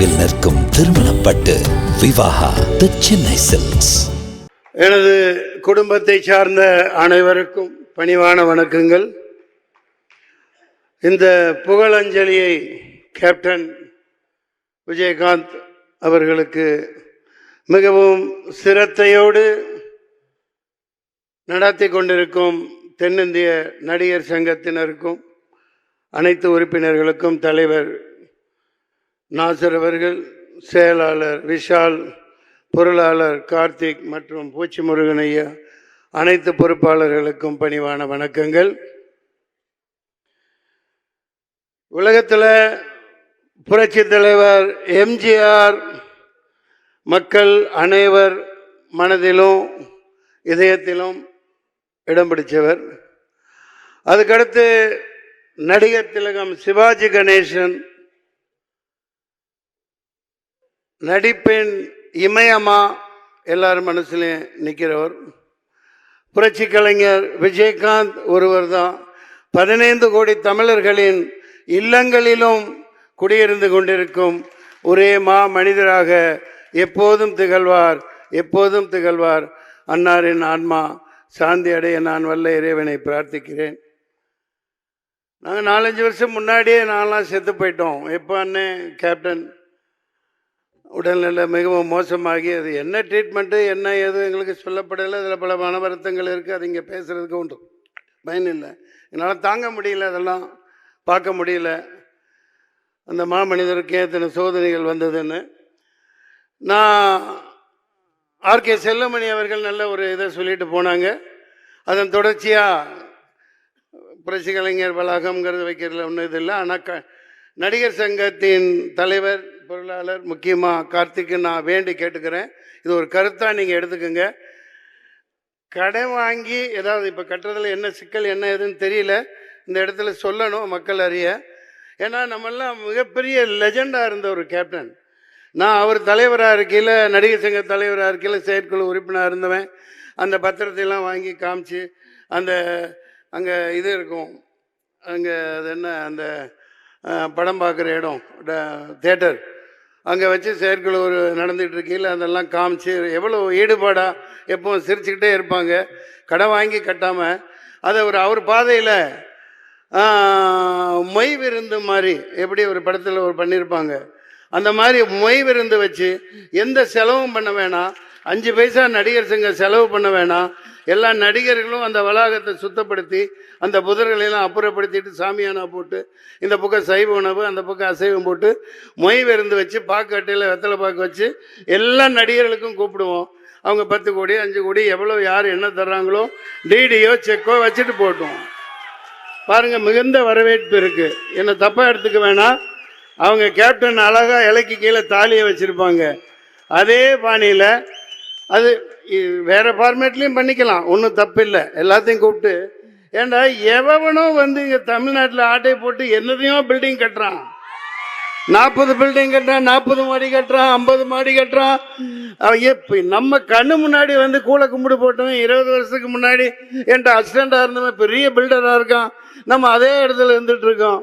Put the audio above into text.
நினைவில் நிற்கும் திருமணப்பட்டு விவாகா தி சென்னை சில்க்ஸ் எனது குடும்பத்தை சார்ந்த அனைவருக்கும் பணிவான வணக்கங்கள். இந்த புகழஞ்சலியை கேப்டன் விஜயகாந்த் அவர்களுக்கு மிகவும் சிரத்தையோடு நடத்தி கொண்டிருக்கும் தென்னிந்திய நடிகர் சங்கத்தினருக்கும் அனைத்து உறுப்பினர்களுக்கும் தலைவர் நாசர் அவர்கள் செயலாளர் விஷால் பொருளாளர் கார்த்திக் மற்றும் பூச்சி முருகன் ஐயா அனைத்து பொறுப்பாளர்களுக்கும் பணிவான வணக்கங்கள். உலகத்தில் புரட்சி தலைவர் எம்ஜிஆர் மக்கள் அனைவர் மனதிலும் இதயத்திலும் இடம் பிடிச்சவர். அதுக்கடுத்து நடிகர் திலகம் சிவாஜி கணேசன் நடிப்பின் இமயமா எல்லார் மனசுலையும் நிற்கிறவர் புரட்சி கலைஞர் விஜயகாந்த் ஒருவர் தான் பதினைந்து கோடி தமிழர்களின் இல்லங்களிலும் குடியிருந்து கொண்டிருக்கும் ஒரே மா மனிதராக எப்போதும் திகழ்வார் எப்போதும் திகழ்வார். அன்னாரின் ஆன்மா சாந்தி அடைய நான் வல்ல இறைவனை பிரார்த்திக்கிறேன். நாங்கள் நாலஞ்சு வருஷம் முன்னாடியே நான்லாம் செத்து போயிட்டோம். எப்போ அண்ணன் கேப்டன்? உடல்நிலை மிகவும் மோசமாகி அது என்ன ட்ரீட்மெண்ட்டு என்ன ஏது எங்களுக்கு சொல்லப்படலை அதில் பல மன வருத்தங்கள் இருக்குது அது இங்கே பேசுகிறதுக்கு உண்டு. பயன் இல்லை. என்னால் தாங்க முடியல அதெல்லாம் பார்க்க முடியல. அந்த மாமனிதருக்கு எத்தனை சோதனைகள் வந்ததுன்னு. நான் ஆர்கே செல்லமணி அவர்கள் நல்ல ஒரு இதை சொல்லிட்டு போனாங்க. அதன் தொடர்ச்சியாக புரட்சி கலைஞர் வளாகம்ங்கிறது வைக்கிறதுல ஒன்றும் இது இல்லை. ஆனால் க நடிகர் சங்கத்தின் தலைவர் பொருளாளர் முக்கியமாக கார்த்திக்கு நான் வேண்டி கேட்டுக்கிறேன். இது ஒரு கருத்தாக நீங்கள் எடுத்துக்கோங்க. கடன் வாங்கி ஏதாவது இப்போ கட்டுறதுல என்ன சிக்கல் என்ன ஏதுன்னு தெரியல. இந்த இடத்துல சொல்லணும் மக்கள் அறிய. ஏன்னா நம்மெல்லாம் மிகப்பெரிய லெஜெண்டாக இருந்த ஒரு கேப்டன். நான் அவர் தலைவராக இருக்கையில் நடிகர் சங்க தலைவராக இருக்கையில் செயற்குழு உறுப்பினராக இருந்தவன். அந்த பத்திரத்தையெல்லாம் வாங்கி காமிச்சு அந்த அங்கே இது இருக்கும். அங்கே அது என்ன அந்த படம் பார்க்குற இடம் தேட்டர் அங்கே வச்சு செயற்குழு ஒரு நடந்துகிட்டு இருக்கையில் அதெல்லாம் காமிச்சு எவ்வளோ ஈடுபாடாக எப்பவும் சிரிச்சுக்கிட்டே இருப்பாங்க. கடன் வாங்கி கட்டாமல் அதை ஒரு அவர் பாதையில் மொய் விருந்து மாதிரி எப்படி ஒரு படத்தில் ஒரு பண்ணியிருப்பாங்க அந்த மாதிரி மொய் விருந்து வச்சு எந்த செலவும் பண்ண வேணாம். அஞ்சு பைசா நடிகர் சங்க செலவு பண்ண வேணாம். எல்லா நடிகர்களும் அந்த வளாகத்தை சுத்தப்படுத்தி அந்த புதர்களையெல்லாம் அப்புறப்படுத்திட்டு சாமியானா போட்டு இந்த பக்கம் சைவ உணவு அந்த பக்கம் அசைவம் போட்டு மொய் விருந்து வச்சு பாக்கட்டையில் வெத்தலை பாக்கு வச்சு எல்லா நடிகர்களுக்கும் கூப்பிடுவோம். அவங்க பத்து கோடி அஞ்சு கோடி எவ்வளோ யார் என்ன தர்றாங்களோ டிடியோ செக்கோ வச்சுட்டு போட்டோம் பாருங்கள் மிகுந்த வரவேற்பு இருக்குது என்னை தப்பாக எடுத்துக்க வேணாம். அவங்க கேப்டன் அழகாக இலைக்கு கீழே தாலியை வச்சுருப்பாங்க. அதே பாணியில் அது வேறு வேற ஃபார்மேட்லேயும் பண்ணிக்கலாம். ஒன்றும் தப்பு இல்லை எல்லாத்தையும் கூப்பிட்டு. ஏண்டா எவனும் வந்து இங்கே தமிழ்நாட்டில் ஆட்டை போட்டு என்னதையும் பில்டிங் கட்டுறான். நாற்பது பில்டிங் கட்டுறான் நாற்பது மாடி கட்டுறான் ஐம்பது மாடி கட்டுறான். எப்போ நம்ம கண்ணு முன்னாடி வந்து கூளை கும்பிடு போட்டவன் இருபது வருஷத்துக்கு முன்னாடி என்கிட்ட அசிடண்டாக இருந்தவன் பெரிய பில்டராக இருக்கான். நம்ம அதே இடத்துல இருந்துட்டு இருக்கோம்.